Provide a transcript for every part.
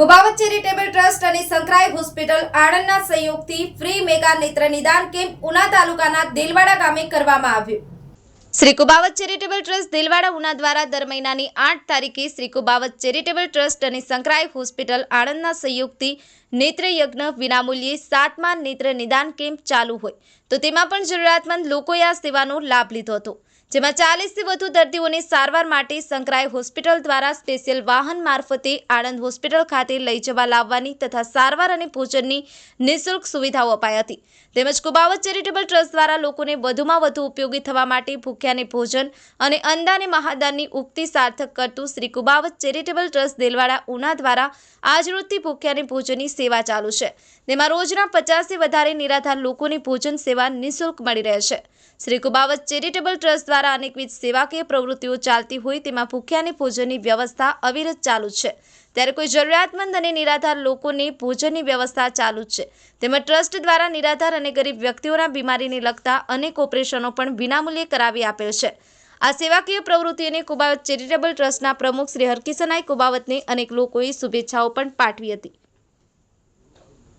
Kubavat charitable trust અને સંકરાઈ hospital આણંદના સહયોગથી free mega નેત્ર નિદાન કેમ્પ ઉના તાલુકાના દેલવાડા ગામે કરવામાં આવ્યું. શ્રી કુબાવત ચેરિટેબલ ટ્રસ્ટ દેલવાડા ઉના દ્વારા દર મહિનાની આઠ તારીખે શ્રી કુબાવત ચેરિટેબલ ટ્રસ્ટ અને સંકરાય હોસ્પિટલ આણંદના સહયોગથી નેત્રયજ્ઞ વિનામૂલ્યે સાતમા નેત્ર નિદાન કેમ્પ ચાલુ હોય. તો તેમાં પણ જરૂરિયાતમંદ લોકોએ આ સેવાનો લાભ લીધો હતો. જેમાં ચાલીસથી વધુ દર્દીઓને સારવાર માટે સંકરાય હોસ્પિટલ દ્વારા સ્પેશિયલ વાહન મારફતે આણંદ હોસ્પિટલ ખાતે લઈ જવા લાવવાની તથા સારવાર અને ભોજનની નિઃશુલ્ક સુવિધાઓ અપાઈ હતી. તેમજ કુબાવત ચેરિટેબલ ટ્રસ્ટ દ્વારા લોકોને વધુમાં વધુ ઉપયોગી થવા માટે ભૂખ્યાને ભોજન અને અંદાને મહાદાનની ઉક્તિ સાર્થક કરતું શ્રી કુબાવત ચેરિટેબલ ટ્રસ્ટ દેલવાડા ઉના દ્વારા આજરોજથી ભૂખ્યાને ભોજનની સેવા ચાલુ છે. તેમાં રોજના પચાસથી વધારે નિરાધાર લોકોની ભોજન સેવા નિઃશુલ્ક મળી રહે છે. શ્રી કુબાવત ચેરિટેબલ ટ્રસ્ટ દ્વારા અનેકવિધ સેવાકીય પ્રવૃત્તિઓ ચાલતી હોય તેમાં ભૂખ્યાને ભોજનની વ્યવસ્થા અવિરત ચાલુ છે. ત્યારે કોઈ જરૂરિયાતમંદ અને નિરાધાર લોકોને ભોજનની વ્યવસ્થા ચાલુ છે. તેમજ ટ્રસ્ટ દ્વારા નિરાધાર અને ગરીબ વ્યક્તિઓના બીમારીને લગતા અનેક ઓપરેશનો પણ વિનામૂલ્યે કરાવી આપેલ છે. આ સેવાકીય પ્રવૃત્તિઓને કુબાવત ચેરિટેબલ ટ્રસ્ટના પ્રમુખ શ્રી હરકિશનાઈ કુબાવતને અનેક લોકોએ શુભેચ્છાઓ પણ પાઠવી હતી.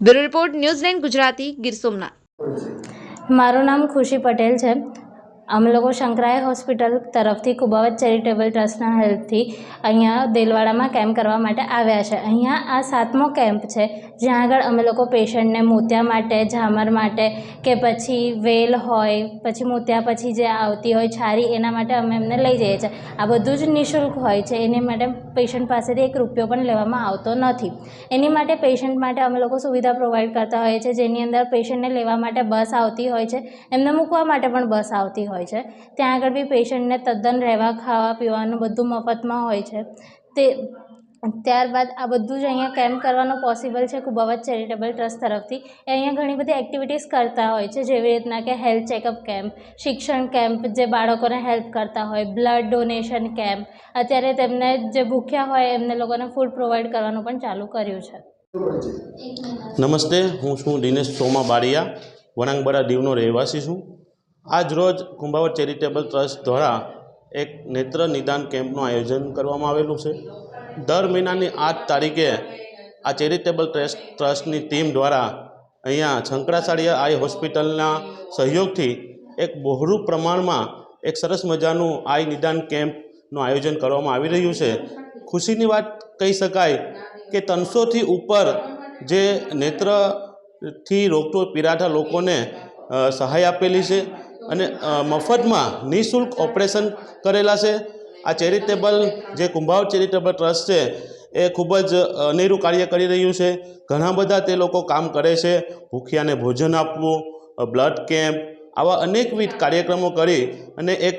Bureau report news Gujarati Gir Somnath. મારું નામ ખુશી પટેલ છે. અમે લોકો શંકરાય હોસ્પિટલ તરફથી કુબાવત ચેરિટેબલ ટ્રસ્ટના હેલ્પથી અહીંયા દેલવાડામાં કેમ્પ કરવા માટે આવ્યા છે. અહીંયા આ સાતમો કેમ્પ છે, જ્યાં આગળ અમે લોકો પેશન્ટને મોતિયા માટે, ઝામર માટે કે પછી વેલ હોય, પછી મોતિયા પછી જે આવતી હોય છારી, એના માટે અમે એમને લઈ જઈએ છીએ. આ બધું જ નિઃશુલ્ક હોય છે, એની માટે પેશન્ટ પાસેથી એક રૂપિયો પણ લેવામાં આવતો નથી. એની માટે પેશન્ટ માટે અમે લોકો સુવિધા પ્રોવાઈડ કરતા હોઈએ છીએ, જેની અંદર પેશન્ટને લેવા માટે બસ આવતી હોય છે, એમને મૂકવા માટે પણ બસ આવતી હોય છે. ત્યાં આગળ બી પેશન્ટને તદ્દન રહેવા, ખાવા, પીવાનું બધું મફતમાં હોય છે. તે, ત્યારબાદ આ બધું જ અહીંયા કેમ્પ કરવાનું પોસિબલ છે કુબાવત ચેરિટેબલ ટ્રસ્ટ તરફથી. એ અહીંયા ઘણી બધી એક્ટિવિટીઝ કરતા હોય છે. જેવી રીતના કે હેલ્થ ચેકઅપ કેમ્પ શિક્ષણ કેમ્પ જે બાળકોને હેલ્પ કરતા હોય બ્લડ ડોનેશન કેમ્પ અત્યારે તેમને જે ભૂખ્યા હોય એમને લોકોને ફૂડ પ્રોવાઈડ કરવાનું પણ ચાલુ કર્યું છે. નમસ્તે, હું છું દિનેશ સોમા બારિયા વણાંગબડા દીવનો રહેવાસી છું. આજ રોજ કુંભાવત ચેરિટેબલ ટ્રસ્ટ દ્વારા એક નેત્ર નિદાન કેમ્પનું આયોજન કરવામાં આવેલું છે. દર મહિનાની આઠ તારીખે આ ચેરિટેબલ ટ્રસ્ટ ટ્રસ્ટની ટીમ દ્વારા અહીંયા શંકરાચાર્ય આઈ હોસ્પિટલના સહયોગથી એક બહોળું પ્રમાણમાં એક સરસ મજાનું આઈ નિદાન કેમ્પનું આયોજન કરવામાં આવી રહ્યું છે. ખુશીની વાત કહી શકાય કે ત્રણસોથી ઉપર જે નેત્રથી રોગતો પીડાતા લોકોને સહાય આપેલી છે. અને મફતમાં નિઃશુલ્ક ઓપરેશન કરેલા છે. આ ચેરિટેબલ જે કુંભાવ ચેરિટેબલ ટ્રસ્ટ છે, એ ખૂબ જ અનેરું કાર્ય કરી રહ્યું છે. ઘણા બધા તે લોકો કામ કરે છે. ભૂખ્યાને ભોજન આપવું બ્લડ કેમ્પ આવા અનેકવિધ કાર્યક્રમો કરી અને એક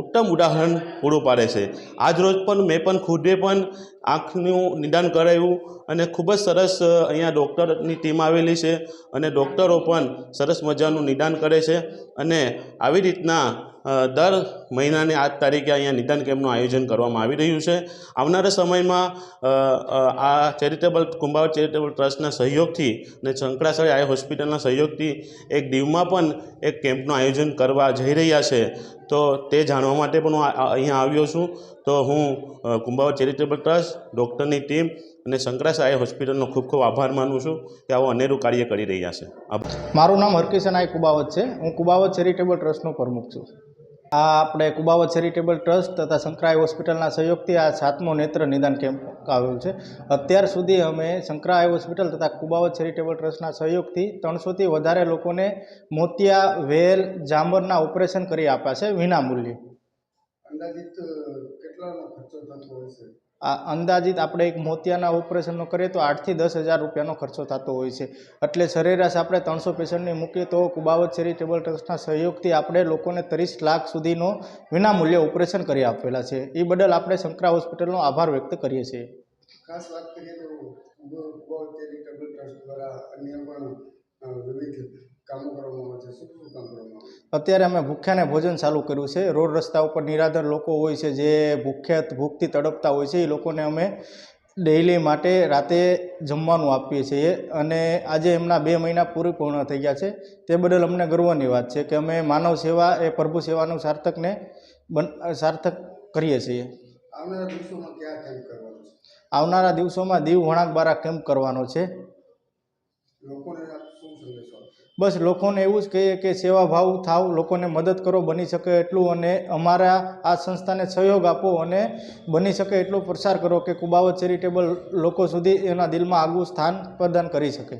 ઉત્તમ ઉદાહરણ પૂરું પાડે છે. આજ રોજ પણ મેં પણ ખુદે પણ આંખનું નિદાન કરાવ્યું અને ખૂબ જ સરસ અહીંયા ડૉક્ટરની ટીમ આવેલી છે અને ડૉક્ટરો પણ સરસ મજાનું નિદાન કરે છે અને આવી રીતના દર મહિનાની આજ તારીખે અહીંયા નિદાન કેમ્પનું આયોજન કરવામાં આવી રહ્યું છે. આવનારા સમયમાં આ ચેરિટેબલ કુંભાવત ચેરિટેબલ ટ્રસ્ટના સહયોગથી અને શંકરાચાર્ય આઈ હોસ્પિટલના સહયોગથી એક દીવમાં પણ એક કેમ્પનું આયોજન કરવા જઈ રહ્યા છે. તો તે જાણવા માટે પણ હું અહીંયા આવ્યો છું. તો હું કુંભાવત ચેરિટેબલ ટ્રસ્ટ, ડૉક્ટરની ટીમ અને શંકરાચાર્ય હોસ્પિટલનો ખૂબ ખૂબ આભાર માનું છું કે આવું અનેરું કાર્ય કરી રહ્યા છે. મારું નામ હરકિશન આય કુબાવત છે. હું કુબાવત ચેરિટેબલ ટ્રસ્ટનો પ્રમુખ છું. આ આપણે કુબાવત ચેરિટેબલ ટ્રસ્ટ તથા શંકરાઈ હોસ્પિટલના સહયોગથી આ સાતમો નેત્ર નિદાન કેમ્પ આવેલું છે. અત્યાર સુધી અમે શંકરાઈ હોસ્પિટલ તથા કુબાવત ચેરિટેબલ ટ્રસ્ટના સહયોગથી ત્રણસોથી વધારે લોકોને મોતિયા, વેલ જામરના ઓપરેશન કરી આપ્યા છે વિનામૂલ્યે. અંદાજિત કેટલાનો ખર્ચો થતો હોય છે? આ અંદાજિત આપણે એક મોતિયાના ઓપરેશનનો કરીએ તો આઠથી દસ હજાર રૂપિયાનો ખર્ચો થતો હોય છે. એટલે સરેરાશ આપણે ત્રણસો પેશન્ટને મૂકીએ તો કુબાવત ચેરિટેબલ ટ્રસ્ટના સહયોગથી આપણે લોકોને ત્રીસ લાખ સુધીનો વિનામૂલ્યે ઓપરેશન કરી આપેલા છે. એ બદલ આપણે શંકરા હોસ્પિટલનો આભાર વ્યક્ત કરીએ છીએ. ખાસ વાત કરીએ તો ચેરિટેબલ ટ્રસ્ટ દ્વારા અન્ય પણ વિવિધ અત્યારે અમે ભૂખ્યાને ભોજન ચાલુ કર્યું છે. રોડ રસ્તા ઉપર નિરાધાર લોકો હોય છે જે ભૂખ્યા ભૂખથી તડપતા હોય છે એ લોકોને અમે ડેઇલી માટે રાતે જમવાનું આપીએ છીએ. અને આજે એમના બે મહિના પૂરી પૂર્ણ થઈ ગયા છે. તે બદલ અમને ગર્વની વાત છે કે અમે માનવ સેવા એ પ્રભુ સેવાનું સાર્થકને બન સાર્થક કરીએ છીએ. આવનારા દિવસોમાં ક્યાં કેમ્પ કરવાનો છે? આવનારા દિવસોમાં દીવ વણાકબારા કેમ્પ કરવાનો છે. લોકોને બસ લોકોને એવું જ કહીએ કે સેવાભાવ થાવ, લોકોને મદદ કરો, બની શકે એટલું અને અમારા આ સંસ્થાને સહયોગ આપો અને બની શકે એટલો પ્રસાર કરો કે કુબાવત ચેરિટેબલ લોકો સુધી એના દિલમાં આગવું સ્થાન પ્રદાન કરી શકે.